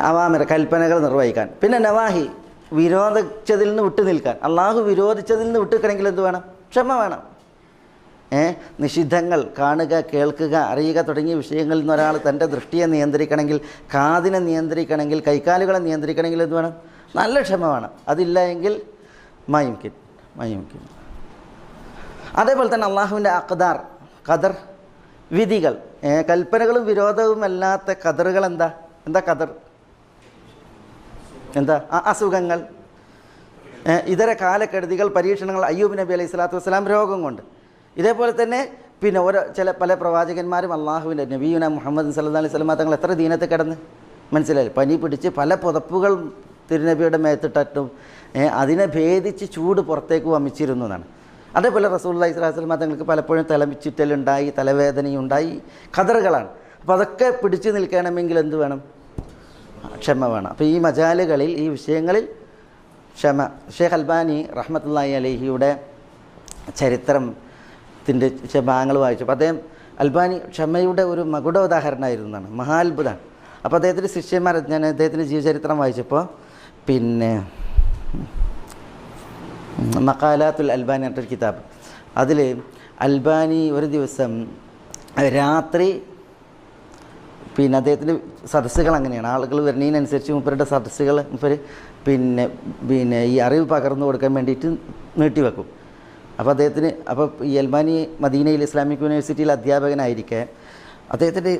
അവാമിര കൽപ്പനകൾ നിർവഹിക്കാൻ. പിന്നെ നവാഹി വിരോധിച്ചതിൽ നിന്ന് വിട്ടു നിൽക്കാൻ. അള്ളാഹു വിരോധിച്ചതിൽ നിന്ന് വിട്ടുനിൽക്കണമെങ്കിൽ എന്ത് വേണം? ക്ഷമ വേണം. ഏ? നിഷിദ്ധങ്ങൾ കാണുക കേൾക്കുക അറിയുക തുടങ്ങിയ വിഷയങ്ങളിൽ നിന്ന് ഒരാൾ തന്റെ ദൃഷ്ടിയെ നിയന്ത്രിക്കണമെങ്കിൽ കാതിനെ നിയന്ത്രിക്കണമെങ്കിൽ കൈക്കാലുകളെ നിയന്ത്രിക്കണമെങ്കിൽ എന്ത് വേണം? നല്ല ക്ഷമ വേണം. അതില്ല എങ്കിൽ മയുംകിൻ മയുംകിൻ അതേപോലെ തന്നെ അള്ളാഹുവിന്റെ അഖദാർ ഖദർ വിധികൾ. കൽപ്പനകളും വിരോധവും അല്ലാത്ത ഖദറുകൾ എന്താ? എന്താ ഖദർ? എന്താ? അസുഖങ്ങൾ. ഇതര കാലക്കെടുതികൾ പരീക്ഷണങ്ങൾ അയ്യൂബ് നബി അലൈഹി സ്വലാത്തു വസ്സലാം രോഗം കൊണ്ട് ഇതേപോലെ തന്നെ പിന്നെ ഓരോ ചില പല പ്രവാചകന്മാരും അള്ളാഹുവിന്റെ നബീന മുഹമ്മദ് സല്ലാ അലൈഹി സ്വലമ തങ്ങൾ എത്ര ദീനത്ത് കിടന്ന്? മനസ്സിലായി പനി പിടിച്ച് പല പുതപ്പുകൾ തിരുനബിയുടെ മേത്തിട്ടും അതിനെ ഭേദിച്ച് ചൂട് പുറത്തേക്ക് വമിച്ചിരുന്നു എന്നാണ്. അതേപോലെ റസൂല്ലാഹി സ്വലാഹു വസ്ലമ തങ്ങൾക്ക് പലപ്പോഴും തലമിച്ചിട്ടലുണ്ടായി തലവേദനയുണ്ടായി ഖദറുകളാണ് അപ്പോൾ അതൊക്കെ പിടിച്ചു നിൽക്കണമെങ്കിൽ എന്ത് വേണം? ക്ഷമ വേണം. അപ്പോൾ ഈ മജാലുകളിൽ ഈ വിഷയങ്ങളിൽ ക്ഷമ. ഷേഖ് അൽബാനി റഹ്മത്തുല്ലാഹി അലഹിയുടെ ചരിത്രത്തിന്റെ ഭാഗങ്ങൾ വായിച്ചപ്പോൾ അദ്ദേഹം അൽബാനി ക്ഷമയുടെ ഒരു മകുട ഉദാഹരണമായിരുന്നു എന്നാണ് മഹാത്ഭുതമാണ് അപ്പോൾ അദ്ദേഹത്തിന്റെ ശിഷ്യന്മാർ ഞാൻ അദ്ദേഹത്തിന്റെ ജീവചരിത്രം വായിച്ചപ്പോൾ പിന്നെ മക്കാലാത്തുൽ അൽബാനി എന്നൊരു കിതാബ്. അതിൽ അൽബാനി ഒരു ദിവസം രാത്രി പിന്നെ അദ്ദേഹത്തിന്റെ സദസ്സുകൾ അങ്ങനെയാണ്. ആളുകൾ വരുന്നതിനനുസരിച്ച് മൂപ്പരുടെ സദസ്സുകൾ മൂപ്പർ പിന്നെ പിന്നെ ഈ അറിവ് പകർന്നു കൊടുക്കാൻ വേണ്ടിയിട്ട് നീട്ടിവെക്കും അപ്പോൾ അദ്ദേഹത്തിന് അപ്പോൾ ഈ എൽമാനി മദീനയിൽ ഇസ്ലാമിക് യൂണിവേഴ്സിറ്റിയിൽ അധ്യാപകനായിരിക്കെ അദ്ദേഹത്തിന്റെ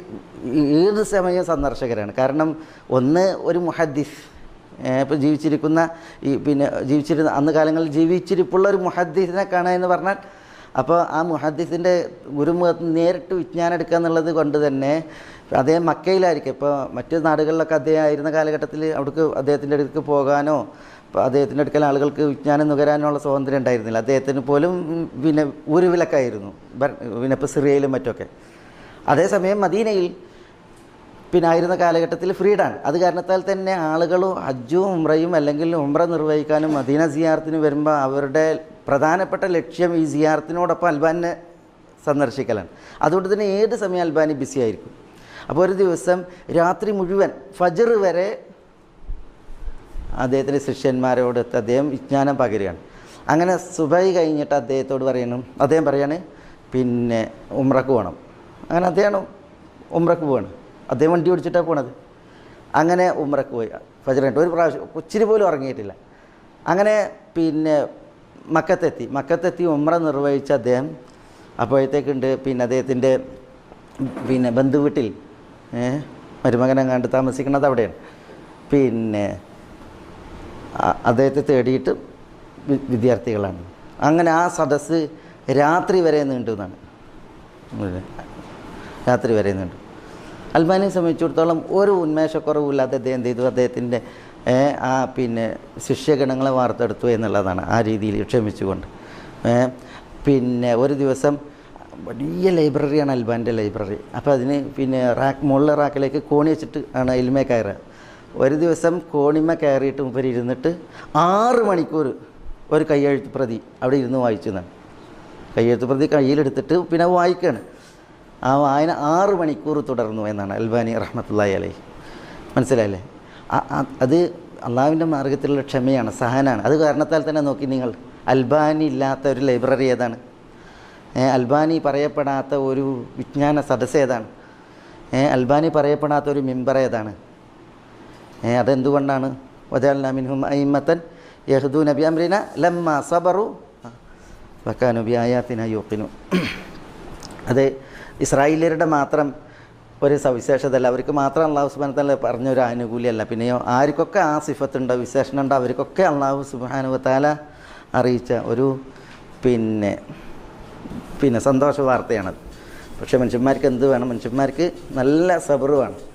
ഏത് സമയം സന്ദർശകരാണ്? കാരണം ഒന്ന് ഒരു മുഹദ്ദിസ് ഇപ്പോൾ ജീവിച്ചിരിക്കുന്ന ഈ പിന്നെ ജീവിച്ചിരുന്ന അന്ന് കാലങ്ങളിൽ ജീവിച്ചിരിപ്പുള്ള ഒരു മുഹദ്ദീസിനെ കാണുക എന്ന് പറഞ്ഞാൽ അപ്പോൾ ആ മുഹദ്ദീസിന്റെ ഗുരുമുഖത്ത് നേരിട്ട് വിജ്ഞാനം എടുക്കുക എന്നുള്ളത് കൊണ്ട് തന്നെ അദ്ദേഹം മക്കയിലായിരിക്കും. ഇപ്പോൾ മറ്റ് നാടുകളിലൊക്കെ അദ്ദേഹം ആയിരുന്ന കാലഘട്ടത്തിൽ അവിടേക്ക് അദ്ദേഹത്തിന്റെ അടുത്തേക്ക് പോകാനോ അദ്ദേഹത്തിന്റെ അടുക്കൽ ആളുകൾക്ക് വിജ്ഞാനം നുകരാനുള്ള സ്വാതന്ത്ര്യം ഉണ്ടായിരുന്നില്ല. അദ്ദേഹത്തിന് പോലും പിന്നെ ഒരു വിലക്കായിരുന്നു പിന്നെ ഇപ്പോൾ സിറിയയിലും മറ്റൊക്കെ. അതേസമയം മദീനയിൽ പിന്നെ ആയിരുന്ന കാലഘട്ടത്തിൽ ഫ്രീഡാണ്. അത് കാരണത്താൽ തന്നെ ആളുകളും ഹജ്ജും ഉംറയും അല്ലെങ്കിൽ ഉംറ നിർവഹിക്കാനും മദീന സിയാർത്തിന് വരുമ്പോൾ അവരുടെ പ്രധാനപ്പെട്ട ലക്ഷ്യം ഈ സിയാർത്തിനോടൊപ്പം അൽബാനെ സന്ദർശിക്കലാണ്. അതുകൊണ്ട് തന്നെ ഏത് സമയം അൽബാനി ബിസി ആയിരിക്കും? അപ്പോൾ ഒരു ദിവസം രാത്രി മുഴുവൻ ഫജർ വരെ അദ്ദേഹത്തിന്റെ ശിഷ്യന്മാരോട് അദ്ദേഹം വിജ്ഞാനം പകരുകയാണ്. അങ്ങനെ സുബൈ കഴിഞ്ഞിട്ട് അദ്ദേഹത്തോട് പറയണം. അദ്ദേഹം പറയാണ് പിന്നെ ഉമ്രക്ക് പോകണം അങ്ങനെ അദ്ദേഹം ഉമ്രക്ക് പോവാണ്. അദ്ദേഹം വണ്ടി ഓടിച്ചിട്ടാണ് പോണത്. അങ്ങനെ ഉമ്രക്ക് പോയി. ഫജർ കഴിഞ്ഞിട്ട് ഒരു പ്രാവശ്യം ഒച്ചിരി പോലും ഉറങ്ങിയിട്ടില്ല. അങ്ങനെ പിന്നെ മക്കത്തെത്തി. മക്കത്തെത്തി ഉമ്ര നിർവഹിച്ച അദ്ദേഹം അപ്പോഴത്തേക്കുണ്ട് പിന്നെ അദ്ദേഹത്തിന്റെ പിന്നെ ബന്ധുവീട്ടിൽ ഏ, മരുമകനെ കണ്ട് താമസിക്കുന്നത് അവിടെയാണ്. പിന്നെ അദ്ദേഹത്തെ തേടിയിട്ട് വിദ്യാർത്ഥികളാണ്. അങ്ങനെ ആ സദസ്സ് രാത്രി വരെ നീണ്ടു എന്നാണ്. രാത്രി വരെ നീണ്ടു. അൽബാനിയെ സംബന്ധിച്ചിടത്തോളം ഒരു ഉന്മേഷക്കുറവില്ലാതെ അദ്ദേഹം എന്ത് ചെയ്തു? അദ്ദേഹത്തിന്റെ ആ പിന്നെ ശിഷ്യഗണങ്ങളെ വാർത്തെടുത്തു എന്നുള്ളതാണ് ആ രീതിയിൽ ക്ഷമിച്ചുകൊണ്ട്. പിന്നെ ഒരു ദിവസം വലിയ ലൈബ്രറിയാണ് അൽബാന്റെ ലൈബ്രറി. അപ്പോൾ അതിന് പിന്നെ റാക്ക് മുകളിലെ റാക്കിലേക്ക് കോണി വെച്ചിട്ട് ആണ് അതിലുമേ കയറുക. ഒരു ദിവസം കോണിമ കയറിയിട്ട് മുപ്പര് ഇരുന്നിട്ട് ആറ് മണിക്കൂർ ഒരു കയ്യെഴുത്ത് പ്രതി അവിടെ ഇരുന്ന് വായിച്ചു എന്നാണ് കയ്യെഴുത്ത് പ്രതി കയ്യിലെടുത്തിട്ട് പിന്നെ വായിക്കുകയാണ്. ആ വായന ആറ് മണിക്കൂർ തുടർന്നു എന്നാണ് അൽബാനി റഹ്മത്തുള്ളാഹി അലൈ മനസ്സിലായില്ലേ? അത് അള്ളാവിന്റെ മാർഗത്തിലുള്ള ക്ഷമയാണ് സഹനാണ്. അത് കാരണത്താൽ തന്നെ നോക്കി നിങ്ങൾ അൽബാനി ഇല്ലാത്ത ഒരു ലൈബ്രറി ഏതാണ്? അൽബാനി പറയപ്പെടാത്ത ഒരു വിജ്ഞാന സദസ്സ് ഏതാണ്? അൽബാനി പറയപ്പെടാത്ത ഒരു മെമ്പർ ഏതാണ്? അതെന്തുകൊണ്ടാണ്? മിൻഹും അയിമത്തൻ യഹ്ദു നബി അമ്രീന ലമ്മ സബറു. വക്കാനുബി ആയാത്തിന യോക്കിനു അത് ഇസ്രായേലിയരുടെ മാത്രം ഒരു സവിശേഷതയല്ല. അവർക്ക് മാത്രം അള്ളാഹു സുബാനത്തല്ല പറഞ്ഞൊരു ആനുകൂല്യമല്ല പിന്നെയോ ആർക്കൊക്കെ ആ സിഫത്തുണ്ട്? വിശേഷണമുണ്ട്? അവർക്കൊക്കെ അള്ളാഹു സുബാനുവത്താല അറിയിച്ച ഒരു പിന്നെ പിന്നെ സന്തോഷ വാർത്തയാണത്. പക്ഷേ മനുഷ്യന്മാർക്ക് എന്ത് വേണം? മനുഷ്യന്മാർക്ക് നല്ല സബറ് വേണം